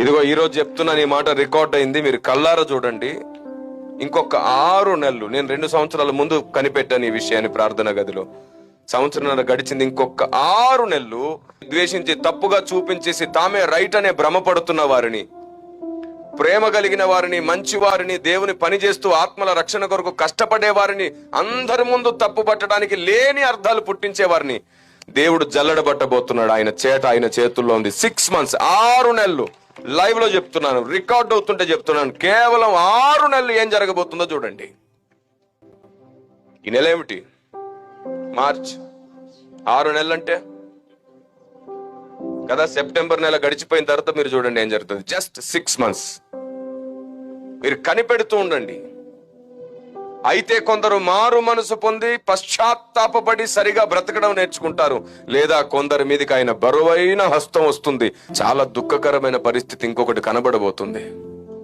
ఇదిగో ఈరోజు చెప్తున్నా నీ మాట రికార్డ్ అయింది. మీరు కల్లారా చూడండి. ఇంకొక ఆరు నెలలు నేను రెండు సంవత్సరాల ముందు కనిపెట్టాను ఈ విషయాన్ని ప్రార్థన గదిలో. సంవత్సరం గడిచింది ఇంకొక ఆరు నెలలు. ద్వేషించి తప్పుగా చూపించేసి తామే రైట్ అనే భ్రమపడుతున్న వారిని ప్రేమ కలిగిన వారిని మంచి వారిని దేవుని పని చేస్తూ ఆత్మల రక్షణ కొరకు కష్టపడే వారిని అందరి ముందు తప్పు పట్టడానికి లేని అర్థాలు పుట్టించే వారిని దేవుడు జల్లడబట్టబోతున్నాడు. ఆయన చేత ఆయన చేతుల్లో ఉంది. సిక్స్ మంత్స్ ఆరు నెలలు. లైవ్లో చెప్తున్నాను రికార్డ్ అవుతుంటే చెప్తున్నాను. కేవలం ఆరు నెలలు ఏం జరగబోతుందో చూడండి. ఈ నెల ఏమిటి? మార్చ్. ఆరు నెలలు అంటే కదా సెప్టెంబర్ నెల గడిచిపోయిన తర్వాత మీరు చూడండి ఏం జరుగుతుంది. జస్ట్ సిక్స్ మంత్స్ మీరు కనిపెడుతూ ఉండండి. అయితే కొందరు మారు మనసు పొంది పశ్చాత్తాపపడి సరిగా బ్రతకడం నేర్చుకుంటారు. లేదా కొందరి మీదకి ఆయన బరువైన హస్తం వస్తుంది. చాలా దుఃఖకరమైన పరిస్థితి ఇంకొకటి కనబడబోతుంది.